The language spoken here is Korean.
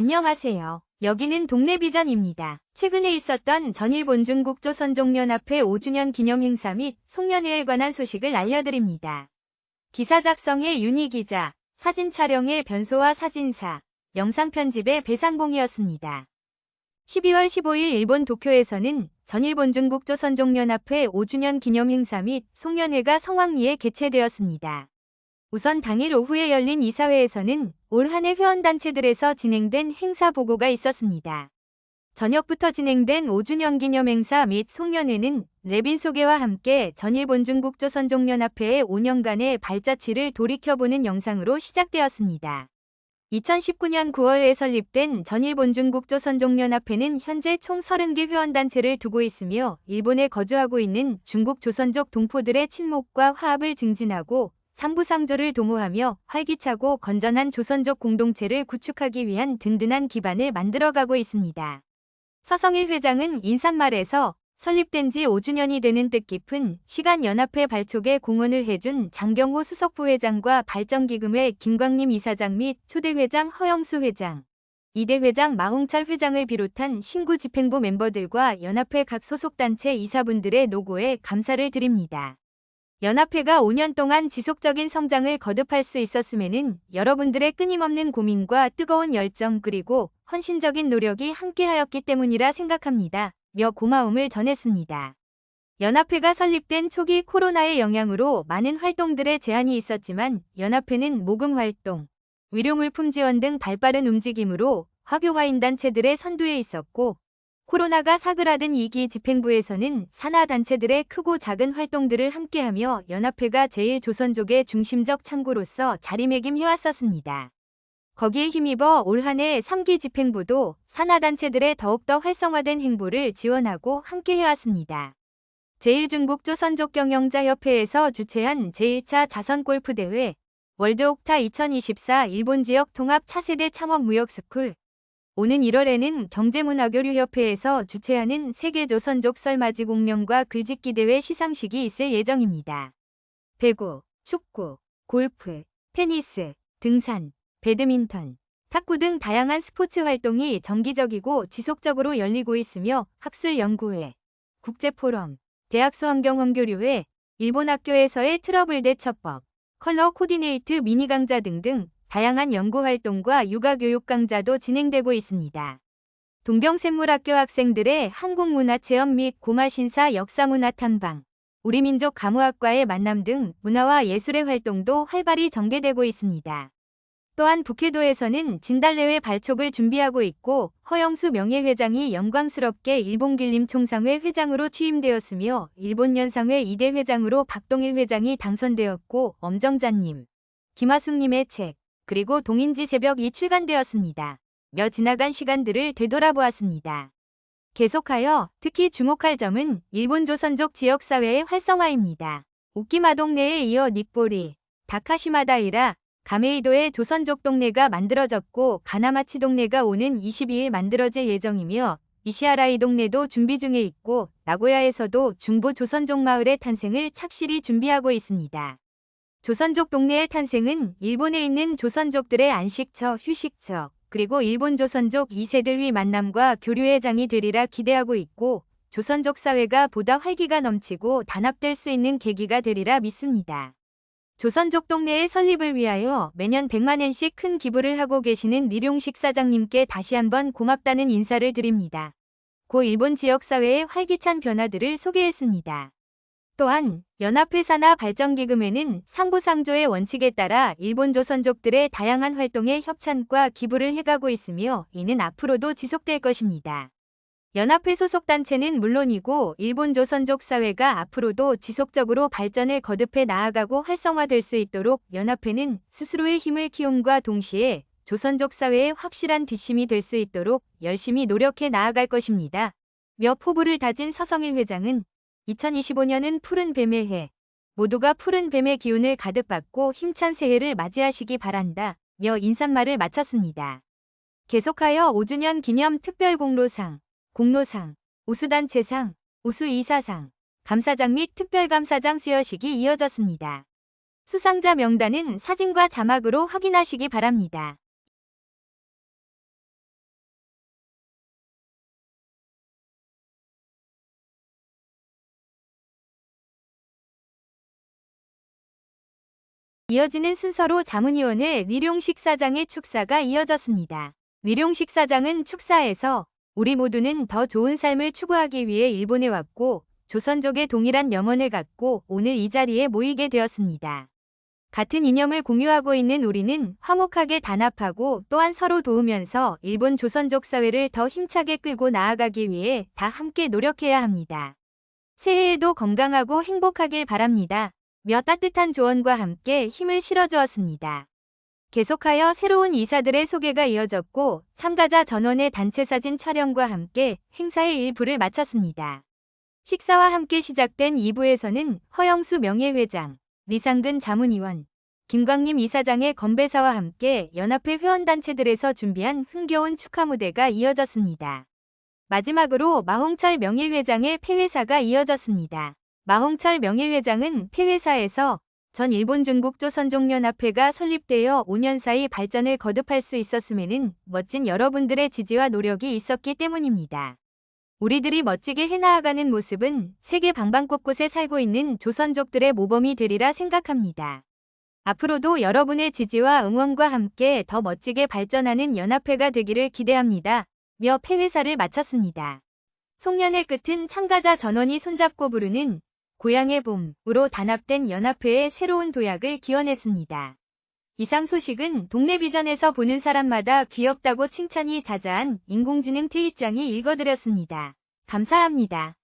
안녕하세요. 여기는 동네 비전입니다. 최근에 있었던 전일본 중국 조선종련합회 5주년 기념 행사 및 송년회에 관한 소식을 알려드립니다. 기사 작성의 윤희 기자, 사진 촬영의 변소와 사진사, 영상 편집의 배상봉이었습니다. 12월 15일 일본 도쿄에서는 전일본 중국 조선종련합회 5주년 기념 행사 및 송년회가 성황리에 개최되었습니다. 우선 당일 오후에 열린 이사회에서는 올 한해 회원단체들에서 진행된 행사 보고가 있었습니다. 저녁부터 진행된 5주년 기념 행사 및 송년회는 레빈 소개와 함께 전일본중국조선종련합회의 5년간의 발자취를 돌이켜보는 영상으로 시작되었습니다. 2019년 9월에 설립된 전일본중국조선종련합회는 현재 총 30개 회원단체를 두고 있으며 일본에 거주하고 있는 중국 조선족 동포들의 친목과 화합을 증진하고 상부상조를 도모하며 활기차고 건전한 조선족 공동체를 구축하기 위한 든든한 기반을 만들어가고 있습니다. 서성일 회장은 인사말에서 설립된 지 5주년이 되는 뜻깊은 시간연합회 발족에 공헌을 해준 장경호 수석부회장과 발전기금회 김광림 이사장 및 초대회장 허영수 회장, 이대 회장 마홍철 회장을 비롯한 신구 집행부 멤버들과 연합회 각 소속단체 이사분들의 노고에 감사를 드립니다. 연합회가 5년 동안 지속적인 성장을 거듭할 수 있었음에는 여러분들의 끊임없는 고민과 뜨거운 열정 그리고 헌신적인 노력이 함께하였기 때문이라 생각합니다. 며 고마움을 전했습니다. 연합회가 설립된 초기 코로나의 영향으로 많은 활동들에 제한이 있었지만 연합회는 모금 활동, 위료물품 지원 등 발빠른 움직임으로 화교화인단체들의 선두에 있었고 코로나가 사그라든 2기 집행부에서는 산하단체들의 크고 작은 활동들을 함께하며 연합회가 제1조선족의 중심적 창구로서 자리매김해왔었습니다. 거기에 힘입어 올 한해 3기 집행부도 산하단체들의 더욱더 활성화된 행보를 지원하고 함께해왔습니다. 제1중국 조선족 경영자협회에서 주최한 제1차 자선골프대회 월드옥타 2024 일본 지역 통합 차세대 창업 무역스쿨 오는 1월에는 경제문화교류협회에서 주최하는 세계조선족 설맞이 공명과 글짓기 대회 시상식이 있을 예정입니다. 배구, 축구, 골프, 테니스, 등산, 배드민턴, 탁구 등 다양한 스포츠 활동이 정기적이고 지속적으로 열리고 있으며 학술연구회, 국제포럼, 대학수환경원교류회, 일본 학교에서의 트러블 대처법, 컬러 코디네이트 미니 강좌 등등 다양한 연구활동과 육아교육 강좌도 진행되고 있습니다. 동경샘물학교 학생들의 한국문화 체험 및 고마신사 역사문화 탐방, 우리 민족 가무학과의 만남 등 문화와 예술의 활동도 활발히 전개되고 있습니다. 또한 북해도에서는 진달래회 발족을 준비하고 있고 허영수 명예회장이 영광스럽게 일본길림 총상회 회장으로 취임되었으며 일본연상회 2대 회장으로 박동일 회장이 당선되었고 엄정자님, 김하숙님의 책, 그리고 동인지 새벽이 출간되었습니다. 며 지나간 시간들을 되돌아보았습니다. 계속하여 특히 주목할 점은 일본 조선족 지역사회의 활성화입니다. 오키마 동네에 이어 닉보리, 다카시마다이라, 가메이도의 조선족 동네가 만들어졌고 가나마치 동네가 오는 22일 만들어질 예정이며 이시아라이 동네도 준비 중에 있고 나고야에서도 중부 조선족 마을의 탄생을 착실히 준비하고 있습니다. 조선족 동네의 탄생은 일본에 있는 조선족들의 안식처, 휴식처, 그리고 일본 조선족 2세들의 만남과 교류의 장이 되리라 기대하고 있고 조선족 사회가 보다 활기가 넘치고 단합될 수 있는 계기가 되리라 믿습니다. 조선족 동네의 설립을 위하여 매년 100만엔씩 큰 기부를 하고 계시는 리룡식 사장님께 다시 한번 고맙다는 인사를 드립니다. 고 일본 지역사회의 활기찬 변화들을 소개했습니다. 또한 연합회 산하 발전기금회는 상부상조의 원칙에 따라 일본 조선족들의 다양한 활동에 협찬과 기부를 해가고 있으며 이는 앞으로도 지속될 것입니다. 연합회 소속 단체는 물론이고 일본 조선족 사회가 앞으로도 지속적으로 발전을 거듭해 나아가고 활성화될 수 있도록 연합회는 스스로의 힘을 키움과 동시에 조선족 사회의 확실한 뒷심이 될 수 있도록 열심히 노력해 나아갈 것입니다. 몇 포부를 다진 서성일 회장은 2025년은 푸른 뱀의 해. 모두가 푸른 뱀의 기운을 가득 받고 힘찬 새해를 맞이하시기 바란다. 며 인사말을 마쳤습니다. 계속하여 5주년 기념 특별 공로상, 공로상, 우수단체상, 우수이사상, 감사장 및 특별감사장 수여식이 이어졌습니다. 수상자 명단은 사진과 자막으로 확인하시기 바랍니다. 이어지는 순서로 자문위원회 리룡식 사장의 축사가 이어졌습니다. 리룡식 사장은 축사에서 우리 모두는 더 좋은 삶을 추구하기 위해 일본에 왔고 조선족의 동일한 염원을 갖고 오늘 이 자리에 모이게 되었습니다. 같은 이념을 공유하고 있는 우리는 화목하게 단합하고 또한 서로 도우면서 일본 조선족 사회를 더 힘차게 끌고 나아가기 위해 다 함께 노력해야 합니다. 새해에도 건강하고 행복하길 바랍니다. 몇 따뜻한 조언과 함께 힘을 실어주었습니다. 계속하여 새로운 이사들의 소개가 이어졌고 참가자 전원의 단체 사진 촬영과 함께 행사의 일부를 마쳤습니다. 식사와 함께 시작된 2부에서는 허영수 명예회장, 리상근 자문위원, 김광림 이사장의 건배사와 함께 연합회 회원단체들에서 준비한 흥겨운 축하 무대가 이어졌습니다. 마지막으로 마홍철 명예회장의 폐회사가 이어졌습니다. 마홍철 명예회장은 폐회사에서 전 일본 중국 조선종연합회가 설립되어 5년 사이 발전을 거듭할 수 있었음에는 멋진 여러분들의 지지와 노력이 있었기 때문입니다. 우리들이 멋지게 해나가는 모습은 세계 방방 곳곳에 살고 있는 조선족들의 모범이 되리라 생각합니다. 앞으로도 여러분의 지지와 응원과 함께 더 멋지게 발전하는 연합회가 되기를 기대합니다. 며 폐회사를 마쳤습니다. 송년회 끝은 참가자 전원이 손잡고 부르는 고향의 봄으로 단합된 연합회의 새로운 도약을 기원했습니다. 이상 소식은 동네 비전에서 보는 사람마다 귀엽다고 칭찬이 자자한 인공지능 테이짱이 읽어드렸습니다. 감사합니다.